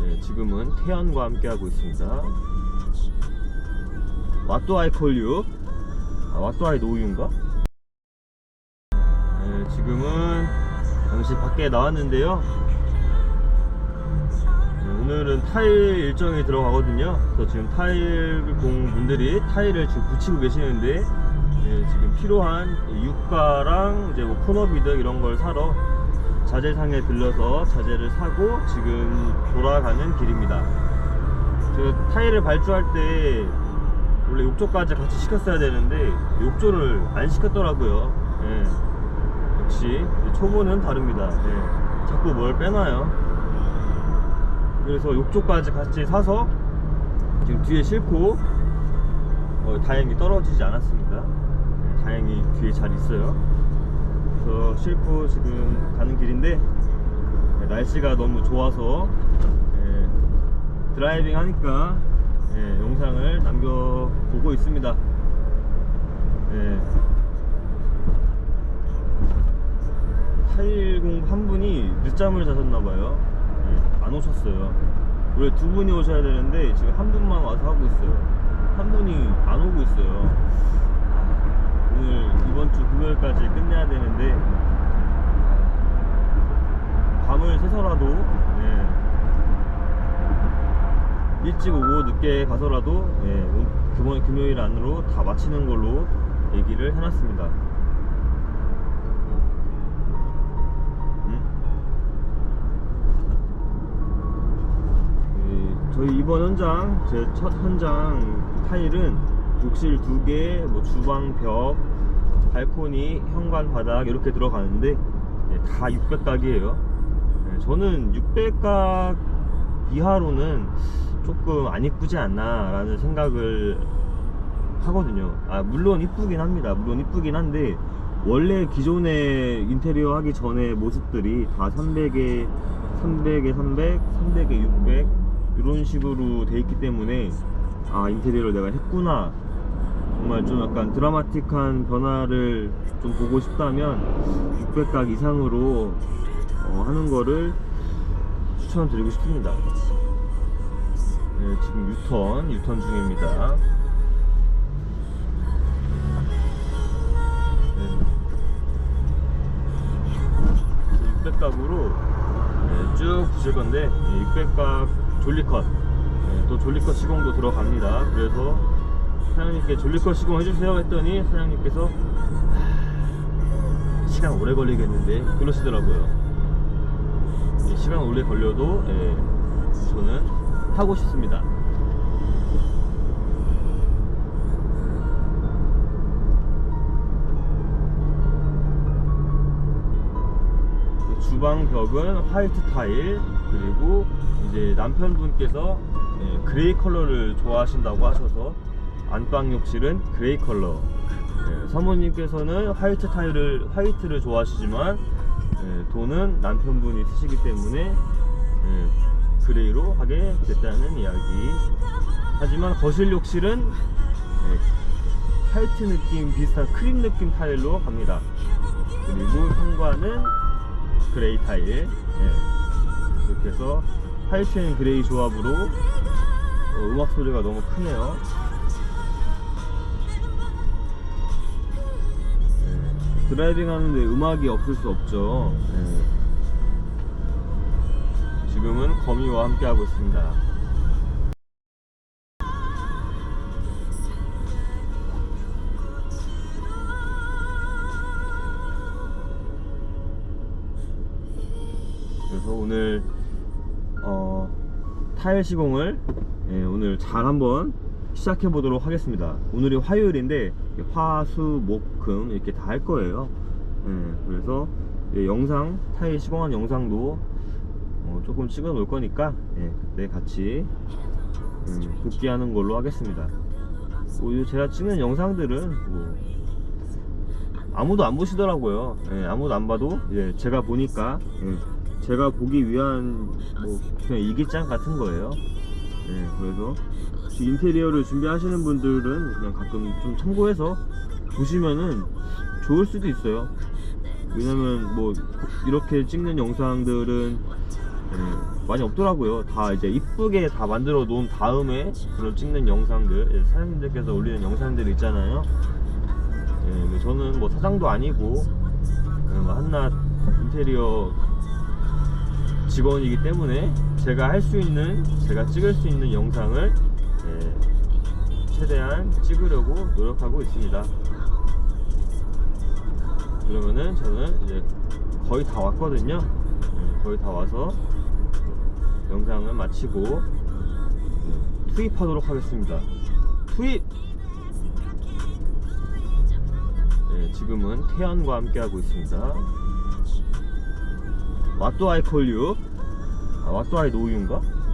네, 지금은 태연과 함께하고 있습니다. Do I call you? 아, I know you인가? 네, 지금은 잠시 밖에 나왔는데요. 네, 오늘은 타일 일정이 들어가거든요. 그래서 지금 타일 공 분들이 타일을 지금 붙이고 계시는데 네, 지금 필요한 유가랑 이제 뭐 코너비드 이런 걸 사러 자재상에 들려서 자재를 사고 지금 돌아가는 길입니다. 저 타일을 발주할 때 원래 욕조까지 같이 시켰어야 되는데 욕조를 안 시켰더라고요. 예. 역시 초보는 다릅니다. 예. 자꾸 뭘 빼놔요. 그래서 욕조까지 같이 사서 지금 뒤에 싣고 어, 다행히 떨어지지 않았습니다. 예, 다행히 뒤에 잘 있어요. 그래서 싣고 지금 가는 길인데 예, 날씨가 너무 좋아서 예, 드라이빙 하니까 예, 영상을 남겨보고 있습니다. 예. 타일공 한 분이 늦잠을 자셨나봐요. 예, 안 오셨어요. 원래 두 분이 오셔야 되는데 지금 한 분만 와서 하고 있어요. 한 분이 안 오고 있어요. 아, 오늘 이번 주 금요일까지 끝내야 되는데 아, 밤을 새서라도 예, 일찍 오고 늦게 가서라도 예, 오- 금요, 금요일 안으로 다 마치는 걸로 얘기를 해놨습니다. 음? 예, 저희 이번 현장 제 첫 현장 타일은 욕실 두 개, 뭐 주방 벽, 발코니, 현관 바닥 이렇게 들어가는데 예, 다 600각이에요. 저는 600각 이하로는 조금 안 이쁘지 않나 라는 생각을 하거든요 아 물론 이쁘긴 합니다 물론 이쁘긴 한데 원래 기존의 인테리어 하기 전에 모습들이 다 300에 300에 300 300에 600 이런 식으로 돼 있기 때문에 아 인테리어를 내가 했구나 정말 좀 약간 드라마틱한 변화를 좀 보고 싶다면 600각 이상으로 어, 하는 거를 추천드리고 싶습니다. 네, 지금 유턴, 유턴 중입니다. 네. 600각으로 쭉 붙일 건데 600각 졸리컷 네, 또 졸리컷 시공도 들어갑니다. 그래서 사장님께 졸리컷 시공 해 주세요 했더니 사장님께서 하, 시간 오래 걸리겠는데 그러시더라고요. 예, 시간 오래 걸려도 예, 저는 하고 싶습니다. 그 주방 벽은 화이트 타일 그리고 이제 남편분께서 예, 그레이 컬러를 좋아하신다고 하셔서 안방 욕실은 그레이 컬러 예, 사모님께서는 화이트 타일을 화이트를 좋아하시지만 예, 돈은 남편분이 쓰시기 때문에 예, 그레이로 하게 됐다는 이야기. 하지만 거실 욕실은 예, 화이트 느낌 비슷한 크림 느낌 타일로 갑니다. 그리고 현관은 그레이 타일. 예, 이렇게 해서 화이트 앤 그레이 조합으로 어, 음악 소리가 너무 크네요. 드라이빙 하는데 음악이 없을 수 없죠. 예. 지금은 거미와 함께 하고 있습니다. 그래서 오늘 어, 타일 시공을 예, 오늘 잘 한번 시작해 보도록 하겠습니다. 오늘이 화요일인데 화수 목금 이렇게 다 할 거예요. 예, 그래서 예, 영상 타일 시공한 영상도 어, 조금 찍어 놓을 거니까 예, 그때 같이 음, 복귀하는 걸로 하겠습니다. 뭐, 이 제가 찍는 영상들은 뭐 아무도 안 보시더라고요. 예, 아무도 안 봐도 예, 제가 보니까 예, 제가 보기 위한 뭐 그냥 일기장 같은 거예요. 예, 그래서 혹시 인테리어를 준비하시는 분들은 그냥 가끔 좀 참고해서 보시면은 좋을 수도 있어요. 왜냐면 뭐 이렇게 찍는 영상들은 예, 많이 없더라고요. 다 이제 이쁘게 다 만들어 놓은 다음에 그런 찍는 영상들, 예, 사장님들께서 올리는 영상들 있잖아요. 예, 뭐 저는 뭐 사장도 아니고 예, 뭐 한낱 인테리어 직원이기 때문에 제가 할 수 있는, 제가 찍을 수 있는 영상을 예, 최대한 찍으려고 노력하고 있습니다. 그러면은 저는 이제 거의 다 왔거든요. 네, 거의 다 와서 영상을 마치고 네, 투입하도록 하겠습니다. 투입! 네, 지금은 태연과 함께 하고 있습니다. I call you? 아, I know you인가?